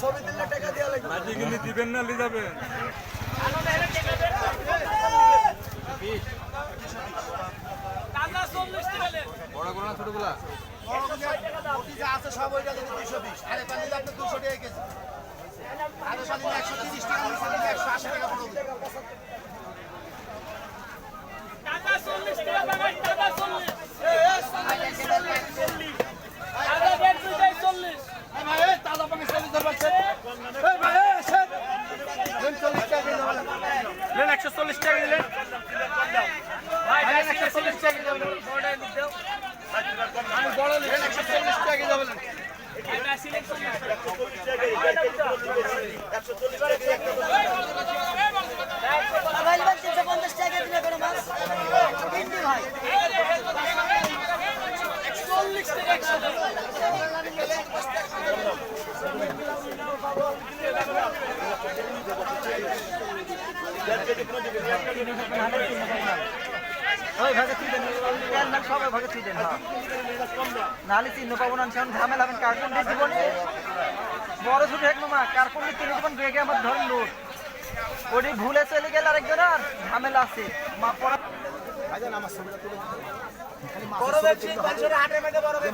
ছবি দিলে টাকা দেওয়া লাগবে। দিবেন না নিয়ে যাবেন। লে যা আছে সব ওইটা দুশো বিশ আরে পানি আপনি দুশো টাকা কেজি। আরে পানি একশো তিরিশ টাকা একশো আশি টাকা চল্লিশ টাকা বাগান টাকা চল্লিশ টাকা দেড় দুইটাই চল্লিশ তাজা পানি চল্লিশ ধরবার ভাই এসে চল্লিশ টাকা কেজি হবে নেন একশো চল্লিশ টাকা দিলেন ভাই নেন একশো চল্লিশ টাকা দিলেন আমি বড় নেন একশো চল্লিশ টাকা কেজি হবে এটা সিলেকশন ভাই ভাই তিনশো পঞ্চাশ টাকা দিলে করে মাছ তিনটি ভাই চল্লিশ টাকা একশো ওই ভাগে তুই দেন সবাই ভাগে তুই দেন হ্যাঁ। নাহলে চিহ্ন পাবো না ঝামেলা কার্টুন দিয়ে জীবনে। বড় ছোট এক মামা কার্টুন দিয়ে তিন জীবন বেগে আমার ধরেন লোড ওটি ভুলে চলে গেলে আরেকজন আর ঝামেলা আছে। মা পড়া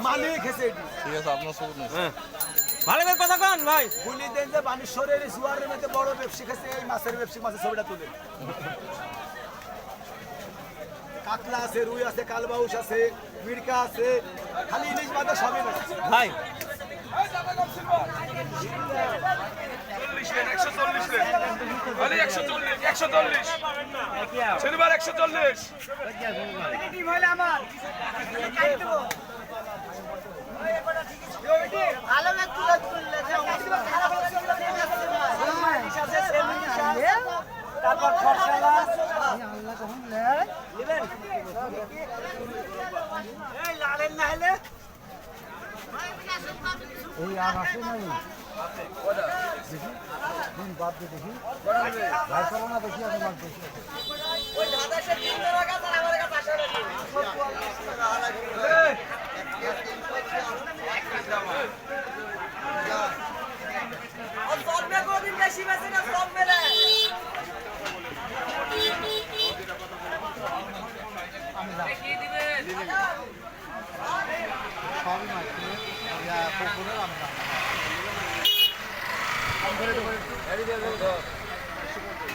মালিক আছে ভালো করে কথা কন ভাই। বলি দেন যে বানেশ্বরের জুয়ারের মধ্যে বড় ব্যবসা খেছে এই মাছের ব্যবসা মাছের ছবিটা তুলে কাতলা আছে রুই আছে কালবাউস আছে মিরকা আছে খালি ইলিশ বাদে সবই ভাই একশো চল্লিশ আরে একশো চল্লিশ একশো চল্লিশ শনিবার একশো চল্লিশ তারপর খরচালা আল্লাহ কখন নেবেন লালেন না দেখি দিন বাদ দিয়ে দেখি ভাই করো না দেখি আমি মাছ দেখি সবই মাছ পুকুরের আমরা